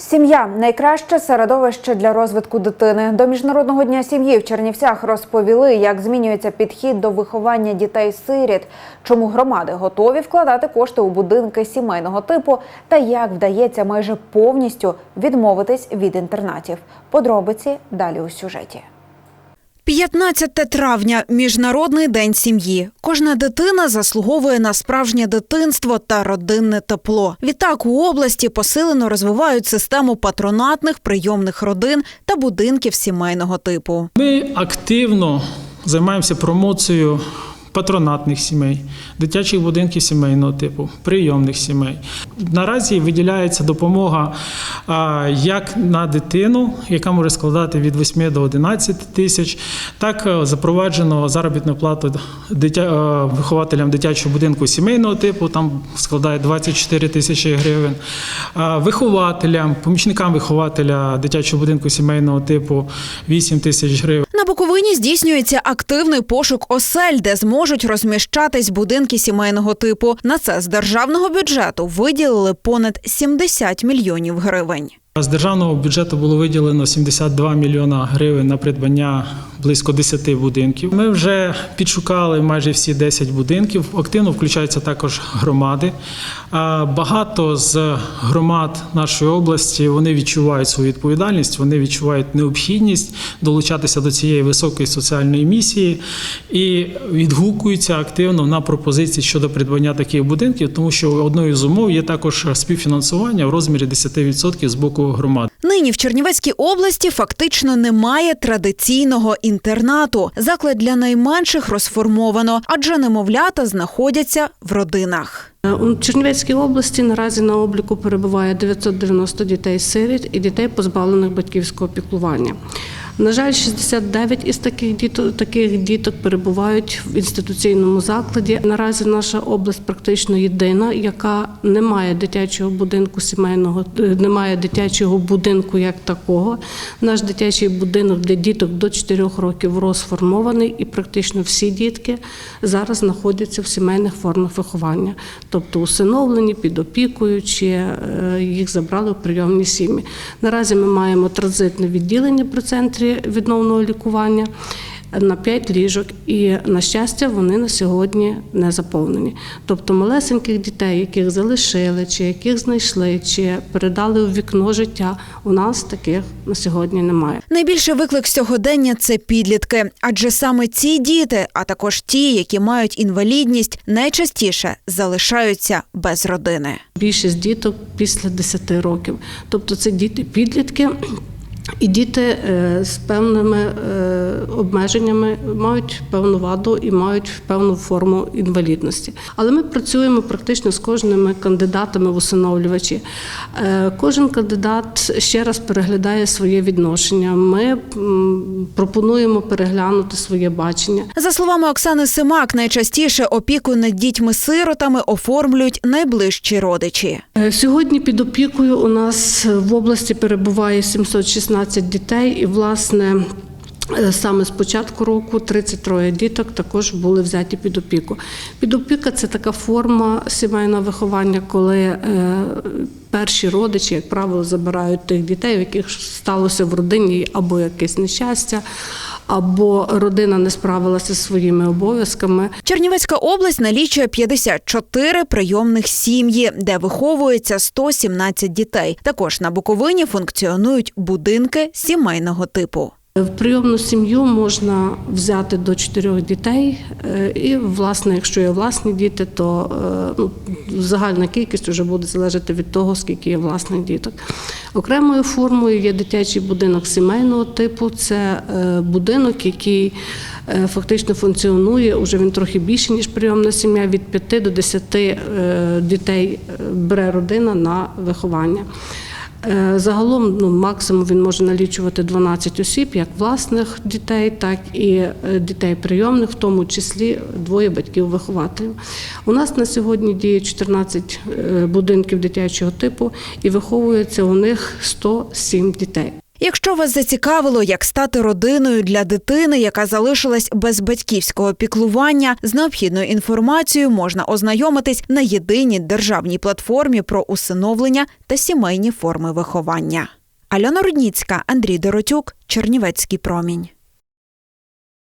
Сім'я найкраще середовище для розвитку дитини. До міжнародного дня сім'ї в Чернівцях розповіли, як змінюється підхід до виховання дітей-сиріт, чому громади готові вкладати кошти у будинки сімейного типу та як вдається майже повністю відмовитись від інтернатів. Подробиці далі у сюжеті. 15 травня міжнародний день сім'ї. Кожна дитина заслуговує на справжнє дитинство та родинне тепло. Відтак у області посилено розвивають систему патронатних прийомних родин та будинків сімейного типу. Ми активно займаємося промоцією патронатних сімей, дитячих будинків сімейного типу, прийомних сімей. Наразі виділяється допомога як на дитину, яка може складати від 8 до 11 тисяч, так е, запроваджено заробітну плату дитя, е, вихователям дитячого будинку сімейного типу, там складає 24 тисячі гривень. Вихователям, помічникам вихователя дитячого будинку сімейного типу 8 тисяч гривень. На Буковині здійснюється активний пошук осель, де зможуть розміщатись будинки сімейного типу. На це з державного бюджету виділили понад 70 мільйонів гривень. З державного бюджету було виділено 72 мільйона гривень на придбання близько 10 будинків. Ми вже підшукали майже всі 10 будинків. Активно включаються також громади. Багато з громад нашої області вони відчувають свою відповідальність, вони відчувають необхідність долучатися до цієї високої соціальної місії і відгукуються активно на пропозиції щодо придбання таких будинків, тому що одною з умов є також співфінансування в розмірі 10% з боку громад. Нині в Чернівецькій області фактично немає традиційного інтернату. Заклад для найменших розформовано, адже немовлята знаходяться в родинах. У Чернівецькій області наразі на обліку перебуває 990 дітей-сиріт і дітей, позбавлених батьківського піклування. На жаль, 69 із таких діток, таких діток перебувають в інституційному закладі. Наразі наша область практично єдина, яка не має дитячого будинку сімейного, е, немає дитячого будинку як такого. Наш дитячий будинок для діток до 4 років розформований, і практично всі дітки зараз знаходяться в сімейних формах виховання, тобто усиновлені, під опікою, чи е, їх забрали в прийомні сім'ї. Наразі ми маємо транзитне відділення при центрі відновного лікування. На 5 ліжок, і на щастя, вони на сьогодні не заповнені. Тобто малесеньких дітей, яких залишили, чи яких знайшли, чи передали у вікно життя, у нас таких на сьогодні немає. Найбільший виклик сьогодення це підлітки, адже саме ці діти, а також ті, які мають інвалідність, найчастіше залишаються без родини. Більшість діток після 10 років. Тобто це діти-підлітки. І діти е, з певними е, обмеженнями мають певну ваду і мають певну форму інвалідності. Але ми працюємо практично з кожними кандидатами в усиновлювачі. Е, Кожен кандидат ще раз переглядає своє відношення. Ми пропонуємо переглянути своє бачення. За словами Оксани Симак, найчастіше опіку над дітьми-сиротами оформлюють найближчі родичі. Сьогодні під опікою у нас в області перебуває 716 дітей, і власне. е, Саме з початку року 33 діток також були взяті під опіку. Підопіка це така форма сімейного виховання, коли е, перші родичі, як правило, забирають тих дітей, в яких сталося в родині або якесь нещастя, або родина не справилася зі своїми обов'язками. Чернівецька область налічує 54 прийомних сім'ї, де виховується 117 дітей. Також на Буковині функціонують будинки сімейного типу. В прийомну сім'ю можна взяти до чотирьох дітей, е, і власне, якщо є власні діти, то е, ну, загальна кількість вже буде залежати від того, скільки є власних діток. Окремою формою є дитячий будинок сімейного типу. Це е, будинок, який фактично функціонує. Уже він трохи більше ніж прийомна сім'я. Від 5 до 10 е, дітей бере родина на виховання. Е, Загалом ну, максимум він може налічувати 12 осіб, як власних дітей, так і е, дітей прийомних, в тому числі двоє батьків-вихователів. У нас на сьогодні діє 14 е, будинків дитячого типу і виховується у них 107 дітей. Якщо вас зацікавило, як стати родиною для дитини, яка залишилась без батьківського піклування, з необхідною інформацією можна ознайомитись на єдиній державній платформі про усиновлення та сімейні форми виховання. Альона Рудніцька, Андрій Доротюк, Чернівецький промінь.